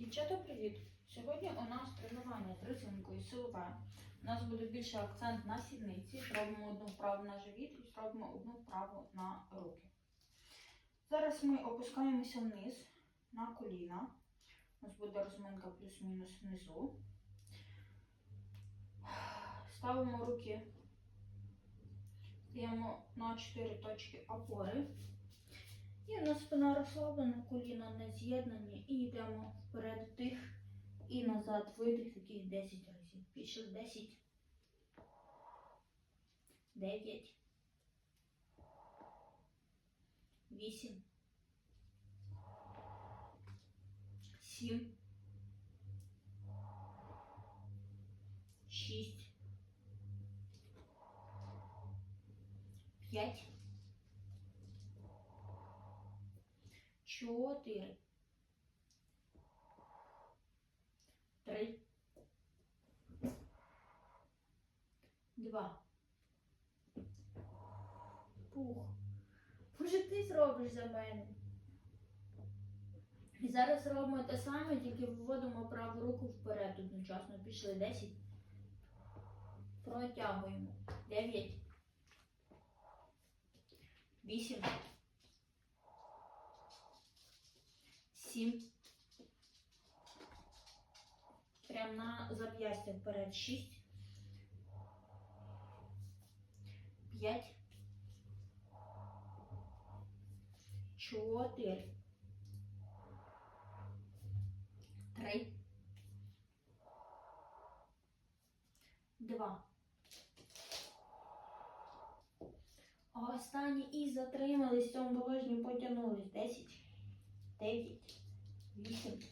Дівчата, привіт! Сьогодні у нас тренування з резинкою силове. У нас буде більше акцент на сідниці. Зробимо одну вправу на живіт і зробимо одну вправу на руки. Зараз ми опускаємося вниз на коліна. У нас буде розминка плюс-мінус внизу. Ставимо руки, стаємо на 4 точки опори. І у нас спина розслаблена, коліна не з'єднані. І йдемо вперед вдих і назад видих таких 10 разів. Пішли 10, 9, 8, 7, 6, 5, чотири, три, два. Пух. Може, ти зробиш за мене. І зараз робимо те саме, тільки виводимо праву руку вперед одночасно. Пішли 10. Протягуємо. 9. 8. Сім. Прям на зап'ястя вперед. Шість. П'ять. Чотири. Три. Два. Останні і затримались в цьому положенні, потягнулись. Десять. 9, 8,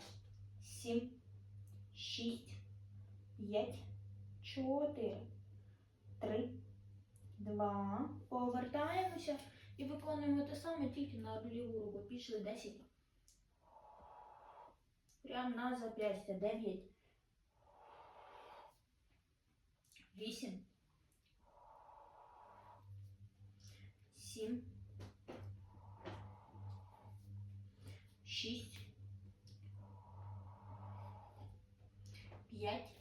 7, 6, 5, 4, 3, 2. Повертаємося і виконуємо те саме тільки на ліву руку. Пішли 10. Прямо на зап'ястя. 9, 8, 7, шість, п'ять,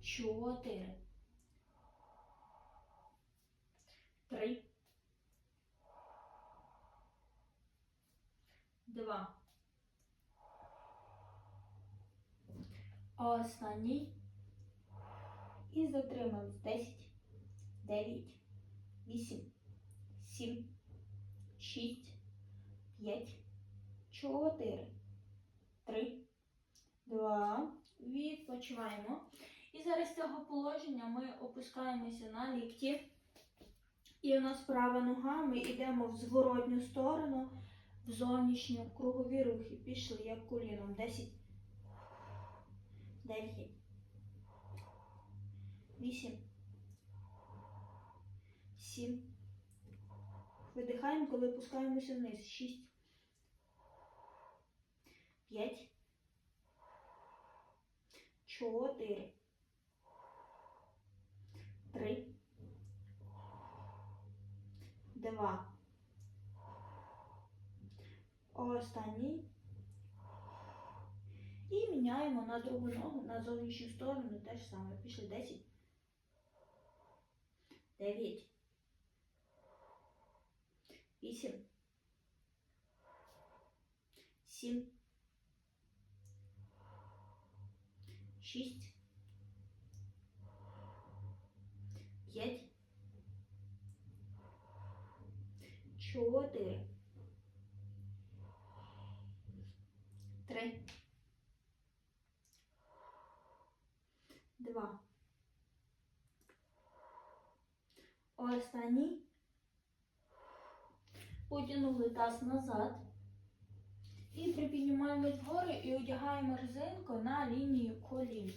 чотири, три, два. Останній. І затримались. Десять, дев'ять, вісім, сім. 6, 5, 4, 3, 2. Відпочиваємо. І зараз з цього положення ми опускаємося на лікті. І у нас права нога, ми йдемо в зворотню сторону, в зовнішню кругові рухи. Пішли як коліном. 10, 9, 8, 7, Видихаємо, коли опускаємося вниз. Шість. П'ять. Чотири. Три. Два. Останній. І міняємо на другу ногу на зовнішню сторону те ж саме. Пішли 10. 9. Вісім. Сім. Шість. П'ять. Чотири. Три. Два. Останній. Потягнули таз назад. І припіднімаємось вгору і одягаємо резинку на лінію колін.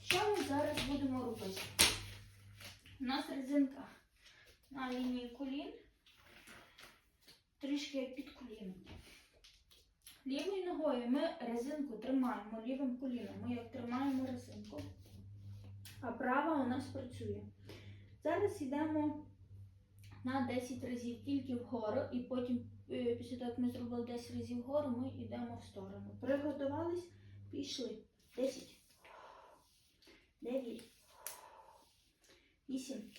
Що ми зараз будемо робити? У нас резинка на лінії колін, трішки під коліном. Лівою ногою ми резинку тримаємо лівим коліном. Ми як тримаємо резинку, а права у нас працює. Зараз йдемо на 10 разів тільки вгору, і потім, е, після того, як ми зробили 10 разів вгору, ми йдемо в сторону. Приготувались, пішли. 10, 9, 8,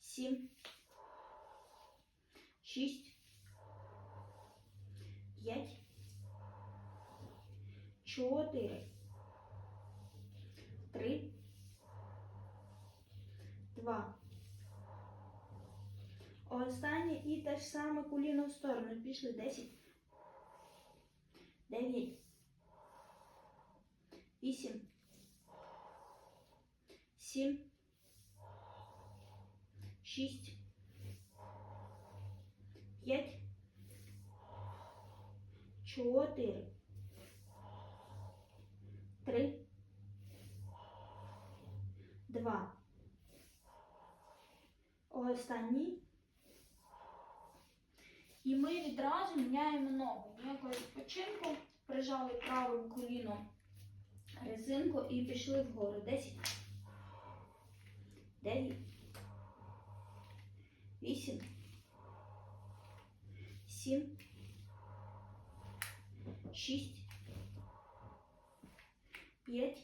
7, 6, 5, 4, 3, 2. Останнє і те ж саме коліно в сторону. Пішли 10, 9, 8, 7, 6, 5, 4, 3, 2. Останній. І ми відразу міняємо ногу. Ніякого відпочинку. Прижали правим коліном резинку і пішли вгору. 10, 9, 8, 7, 6, 5,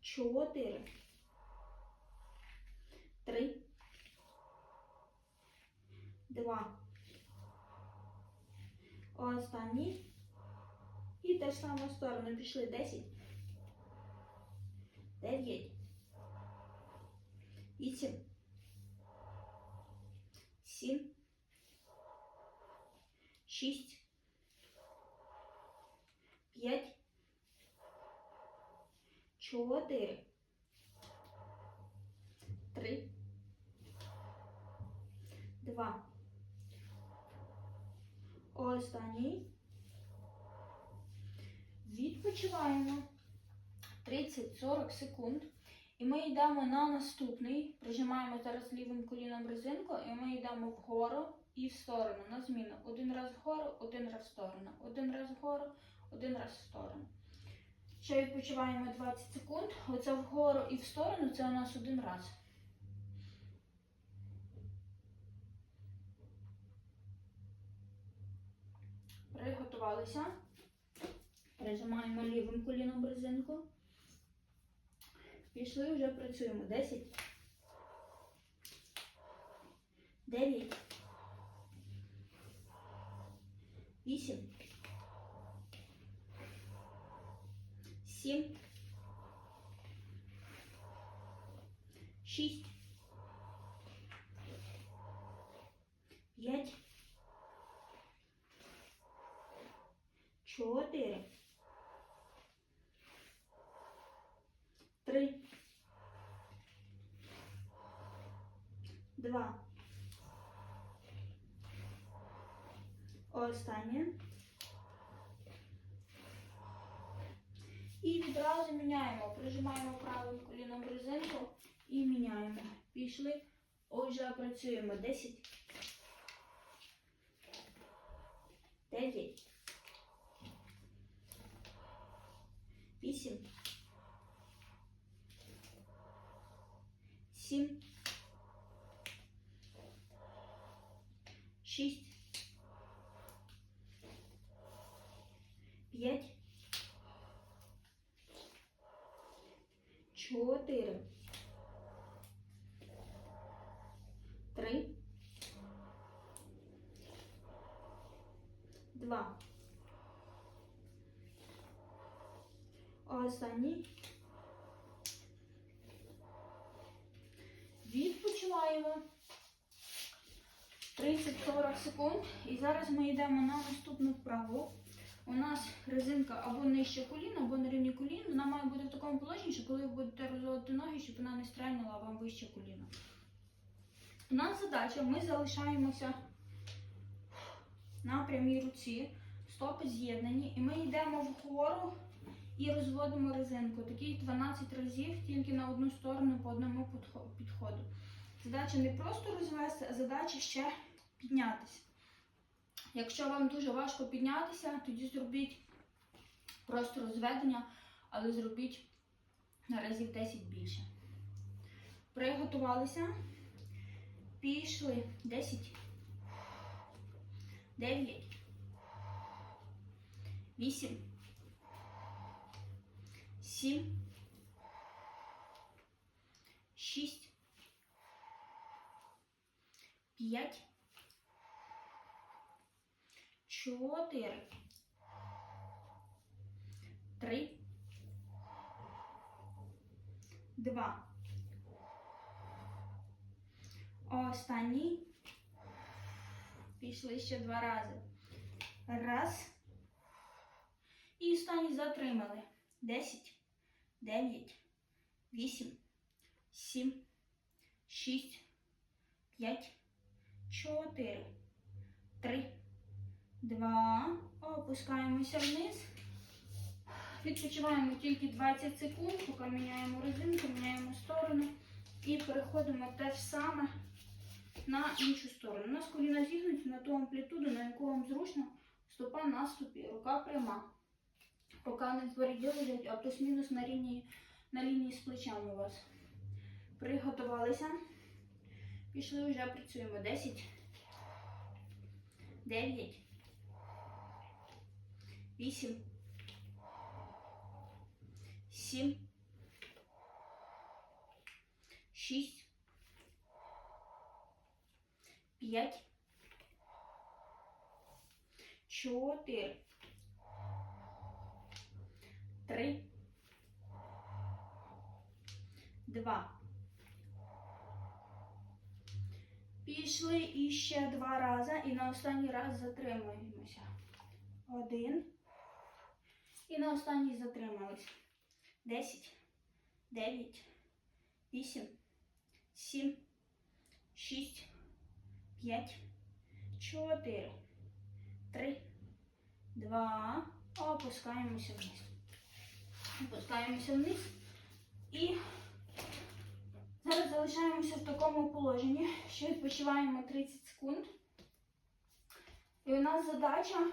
4, 3, 2. Останній. І те ж саме в сторону. Пішли. 10, 9, 8, 7, 6, 5, 4, 3, 2. Останній. Відпочиваємо 30-40 секунд. І ми йдемо на наступний. Прижимаємо зараз лівим коліном резинку, і ми йдемо вгору і в сторону. На зміну. Один раз вгору, один раз в сторону. Один раз вгору, один раз в сторону. Ще відпочиваємо 20 секунд. Оце вгору і в сторону це у нас один раз. Приготувалися. Прижимаємо лівим коліном резинку. Пішли, вже працюємо. 10. 9. 8. 7. 6. 5. 4. Три. Два. Останнє. І відразу міняємо. Прижимаємо правим коліном резинку і міняємо. Пішли. Отже, працюємо 10. 9. 8. 7. 6. 5. 4. 3. 2. Останній. Відпочиваємо 30-40 секунд. І зараз ми йдемо на наступну вправу. У нас резинка або нижче коліна, або на рівні колін. Вона має бути в такому положенні, що коли ви будете розводити ноги, щоб вона не стрельнула вам вище коліна. У нас задача, ми залишаємося на прямій руці, стопи з'єднані, і ми йдемо вгору і розводимо резинку. Таких 12 разів тільки на одну сторону по одному підходу. Задача не просто розвести, а задача ще піднятися. Якщо вам дуже важко піднятися, тоді зробіть просто розведення, але зробіть на разів 10 більше. Приготувалися. Пішли. 10. 9. 8. 7. 6. 5. 4. 3. 2. Останній. Пішли ще два рази. Раз. І останній затримали. Десять, дев'ять, вісім, сім, шість, п'ять, чотири, три, два. Опускаємося вниз. Відпочиваємо тільки 20 секунд, поки міняємо резинку, міняємо сторону. І переходимо те ж саме на іншу сторону. У нас коліна зігнуті на ту амплітуду, на яку вам зручно, стопа на стопі, рука пряма. Рука не зворіділить, а плюс-мінус на лінії, на лінії з плечами у вас. Приготувалися. Пішли вже працюємо. 10, 9, 8, 7, 6, 5, 4, 3, 2. Пішли іще два рази і на останній раз затримуємося. Один. І на останній затримались. 10, 9, 8, 7, 6, 5, 4, 3, 2. Опускаємося вниз. Опускаємося вниз. І зараз залишаємося в такому положенні, що відпочиваємо 30 секунд. І у нас задача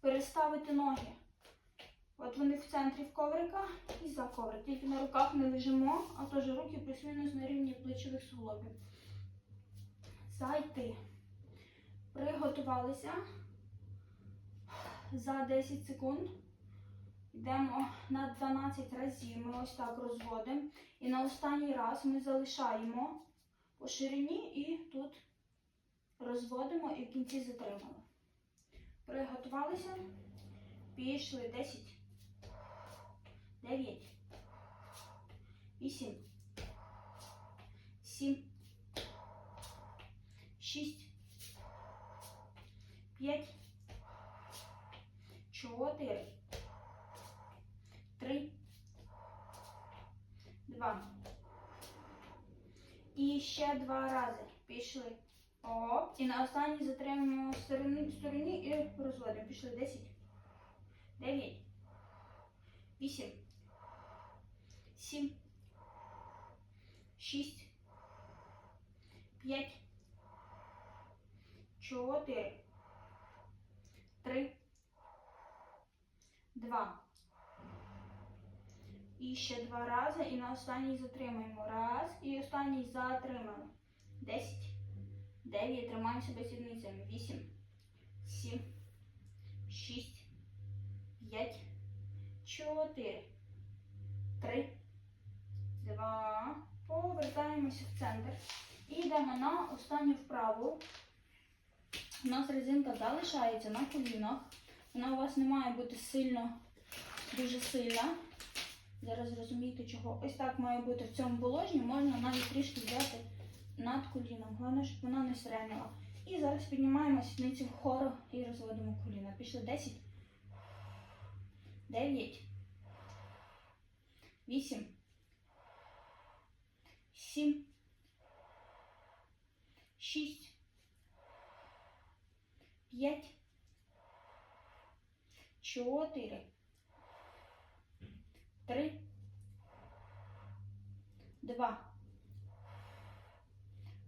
переставити ноги. От вони в центрі в коврика і за коврик. Тільки на руках не лежимо, а теж руки плюс-мінус на рівні плечових суглобів. Зайти. Приготувалися. За 10 секунд. Йдемо на 12 разів. Ми ось так розводимо. І на останній раз ми залишаємо по ширині і тут розводимо і в кінці затримали. Приготувалися. Пішли 10. 9, 8, 7, 6, 5, 4, 3, 2. І ще два рази. Пішли. Оп. І на останній затримуємо стороні, стороні і розводимо. Пішли 10, 9, 8, 7, 6, 5, 4, 3, 2. І ще два рази. І на останній затримаємо. Раз. І останній затримали. 10, 9. Тримаємо себе сідницями. 8, 7, 6, 5, 4, 3, 2. Повертаємося в центр. І йдемо на останню вправу. У нас резинка залишається на колінах. Вона у вас не має бути сильно, дуже сильна. Зараз зрозумієте чого. Ось так має бути в цьому положенні. Можна навіть трішки взяти над коліном. Головне, щоб вона не сиренила. І зараз піднімаємо сідницю вгору і розводимо коліна. Пішли 10, 9, 8, 7, 6, 5, 4, 3, 2.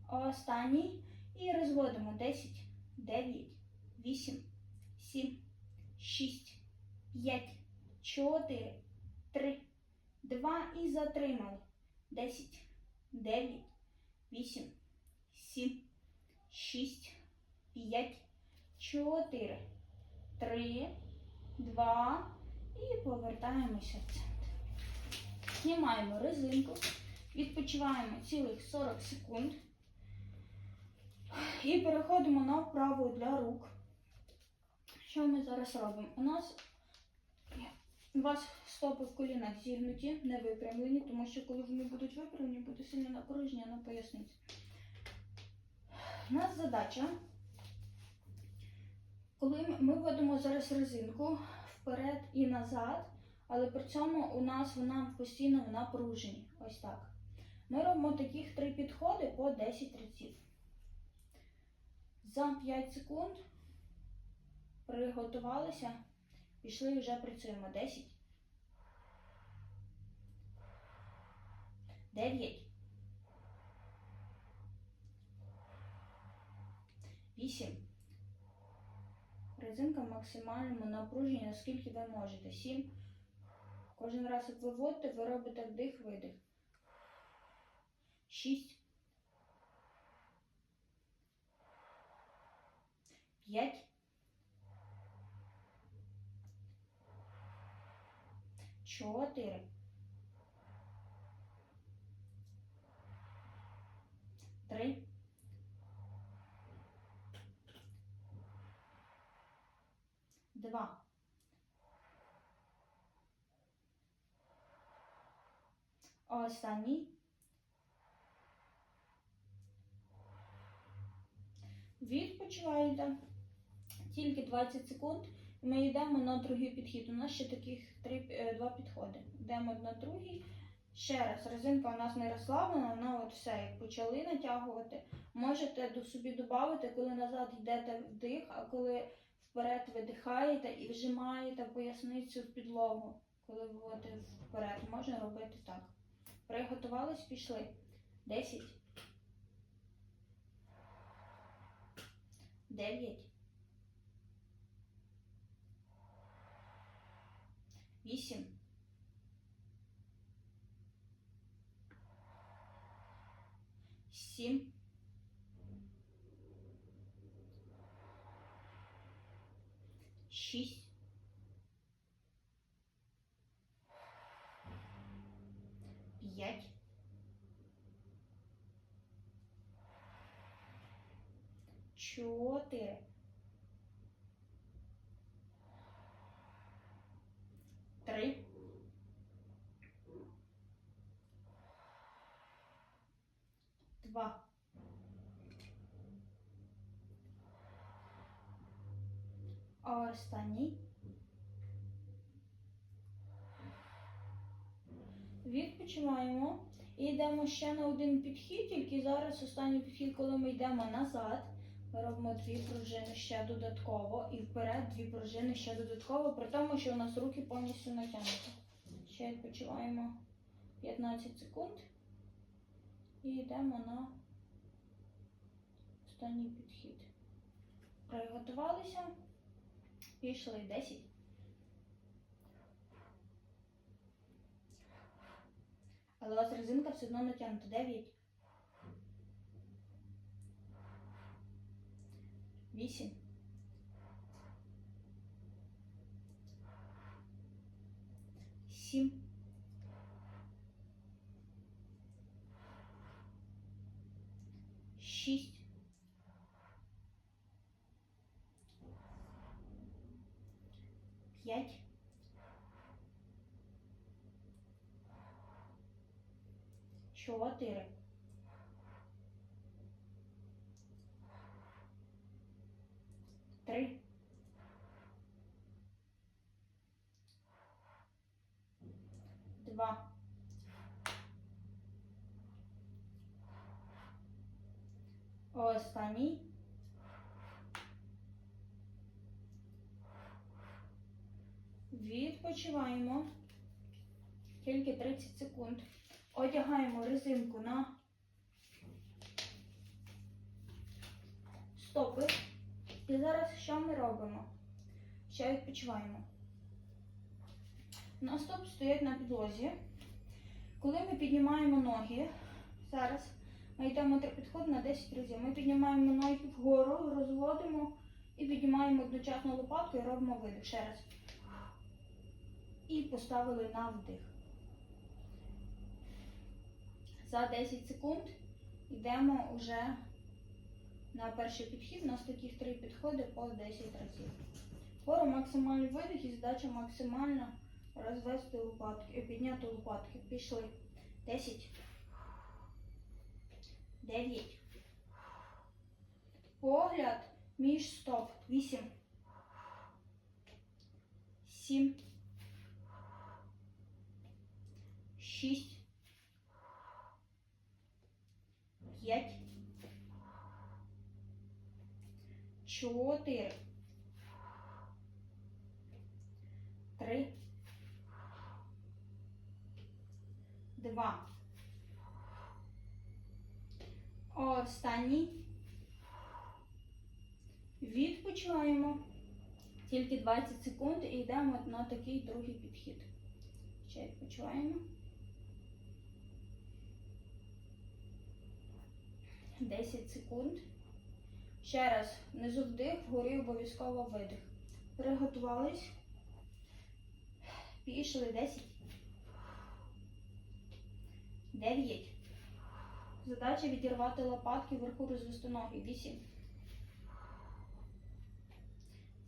Останній. І розводимо 10, 9, 8, 7, 6, 5, 4, 3, 2 і затримали. 10, 9, 8, 7, 6, 5, 4, 3, 2 і повертаємося в центр. Знімаємо резинку, відпочиваємо цілих 40 секунд і переходимо на вправу для рук. Що ми зараз робимо? У нас у вас стопи в колінах зігнуті, не випрямлені, тому що коли вони будуть випрямлені, буде сильне напруження на поясниці. У нас задача, коли ми вводимо зараз резинку вперед і назад, але при цьому у нас вона постійно в напруженні. Ось так. Ми робимо таких три підходи по 10 разів. За 5 секунд приготувалися, пішли вже працюємо 10. 9. 8. Резинка в максимальному напруженні, наскільки ви можете. 7. Кожен раз, як ви вводите, ви робите вдих-видих. 6. 5. 4. 3. Два. Останній. Відпочиваєте. Тільки 20 секунд. Ми йдемо на другий підхід. У нас ще таких три, е, два підходи. Йдемо на другий. Ще раз, резинка у нас не розслаблена, вона от все, як почали натягувати. Можете до собі додати, коли назад йдете вдих, а коли вперед видихаєте і вжимаєте поясницю в підлогу, коли вводите вперед. Можна робити так. Приготувались, пішли. 10. 9. 8. Сім. Шість. П'ять. четыре 2. Останній. Відпочиваємо. І йдемо ще на один підхід, тільки зараз останній підхід, коли ми йдемо назад. Ми робимо дві пружини ще додатково і вперед дві пружини ще додатково, при тому, що у нас руки повністю натягнуті. Ще відпочиваємо 15 секунд і йдемо на останній підхід. Приготувалися. Пішли 10. Але у вас резинка все одно натягнута. 9. 8. 7. 6. 5. 4. 3. 2. Останній. Відпочиваємо. Тільки 30 секунд. Одягаємо резинку на стопи. І зараз що ми робимо? Ще відпочиваємо. На стоп стоять на підлозі. Коли ми піднімаємо ноги Зараз ми йдемо три підходи на 10 разів. Ми піднімаємо ноги вгору, розводимо і піднімаємо одночасно лопатку і робимо видих. Ще раз. І поставили на вдих. За 10 секунд йдемо вже на перший підхід. У нас таких три підходи по 10 разів. Вгору максимальний видих і задача максимально розвести лопатки, е, підняти лопатки. Пішли. 10. 9. Погляд між стоп. 8. 7. 6. 5. 4. 3. 2. Останній. Відпочиваємо. Тільки 20 секунд і йдемо на такий другий підхід. Ще відпочиваємо. 10 секунд. Ще раз внизу вдих, вгорі обов'язково видих. Приготувались. Пішли 10. 9. Задача відірвати лопатки вверху розвести ноги. 8.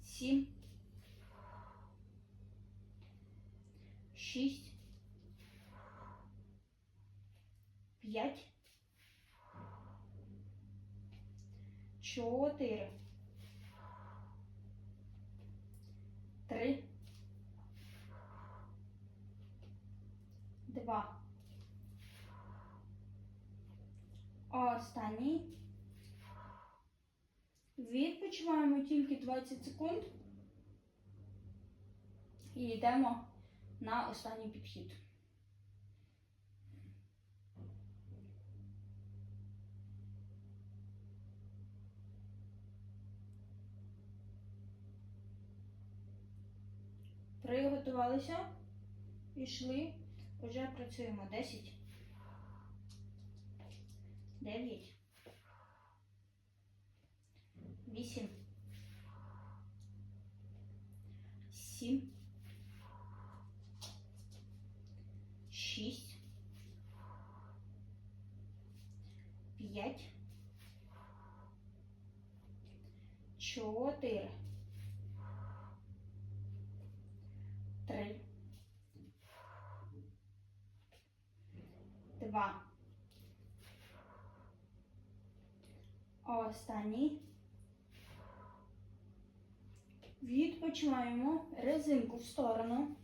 7. 6. 5. 4. 3. 2. Останній. Відпочиваємо тільки 20 секунд. І йдемо на останній підхід. Приготувалися. Пішли. Вже працюємо. 10. 9. 8. 7. 6. 5. 4. 3. 2. Останній. Відпочиваємо резинку в сторону.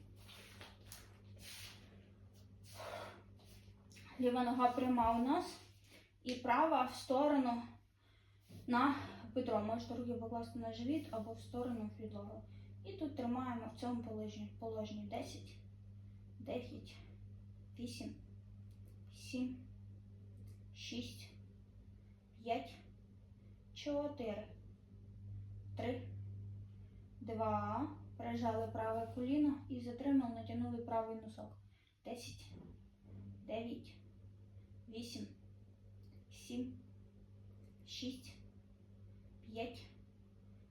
Ліва нога пряма у нас. І права в сторону на бедро. Можете руки покласти на живіт або в сторону підлоги. І тут тримаємо в цьому положенні. Положенні 10, 9, 8, 7, 6, 5, 4, 3, 2. Прижали праве коліно і затримали, натягнули правий носок. 10, 9, 8, 7, 6, 5,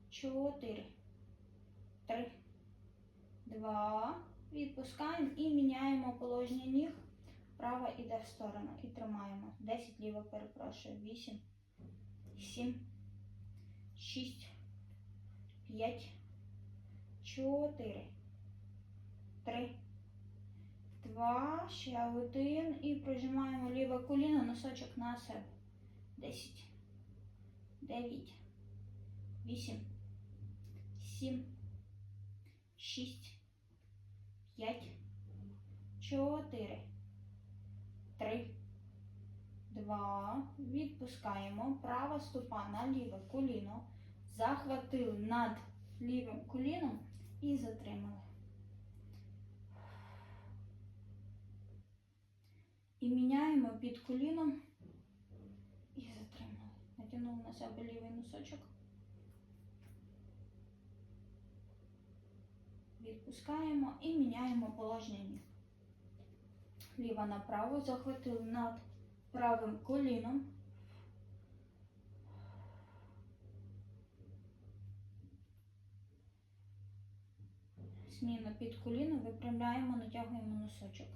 4, 3, 2. Відпускаємо і міняємо положення ніг. Права йде в сторону і тримаємо. 10 ліво перепрошую. 8, 7, 6, 5, 4, 3, 2, ще один. І прижимаємо ліве коліно, носочок на себе. 10, 9, 8, 7, 6, 5, 4, 3, 2. Відпускаємо. Права стопа на ліве коліно. Захватили над лівим коліном і затримали. І міняємо під коліном і затримали. Натягнули на себе лівий носочок. Відпускаємо і міняємо положення ніг. Ліва направо захватили над правим коліном. Зміна під коліно, випрямляємо, натягуємо носочок.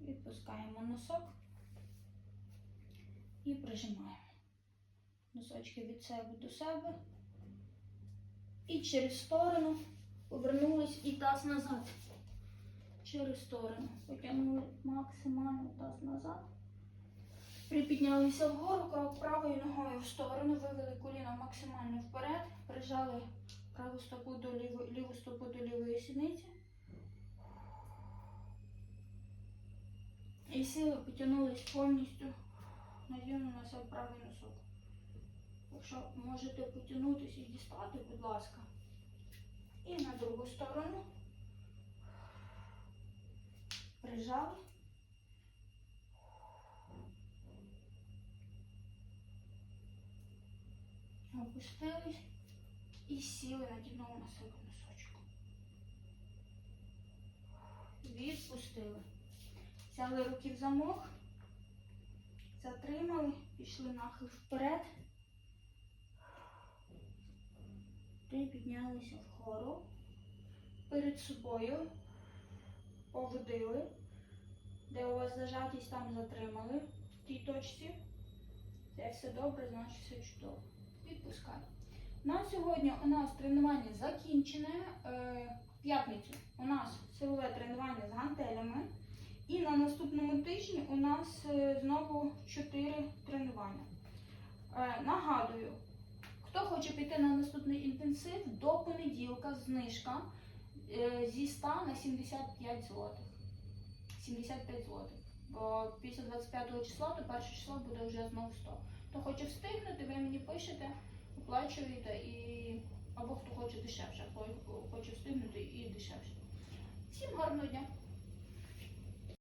Відпускаємо носок і прижимаємо. Носочки від себе до себе. І через сторону повернулись і таз назад. Через сторону. Потягнули максимально таз назад. Припіднялися вгору, крок правою ногою в сторону, вивели коліно максимально вперед, прижали праву стопу до лівої, ліву стопу до лівої сідниці. І сили потягнулись повністю надіємо на себе правий носок. Якщо можете потягнутися і дістати, будь ласка. І на другу сторону. Прижали. Опустились і сіли, натягнули на себе носочок. Відпустили. Взяли руки в замок, затримали, пішли нахил вперед. Припіднялися вгору. Перед собою поводили. Де у вас зажатість, там затримали в тій точці. Це все добре, значить все чудово. Відпускай. На сьогодні у нас тренування закінчене. Е, п'ятницю у нас силове тренування з гантелями. І на наступному тижні у нас е, знову 4 тренування. Е, Нагадую, хто хоче піти на наступний інтенсив, до понеділка знижка е, зі 100 на 75 злотих. 75 злотих. Бо після 25 числа до 1 числа буде вже знову 100. Хто хоче встигнути, ви мені пишете, оплачуєте і або хто хоче дешевше, хоче встигнути і дешевше. Всім гарного дня!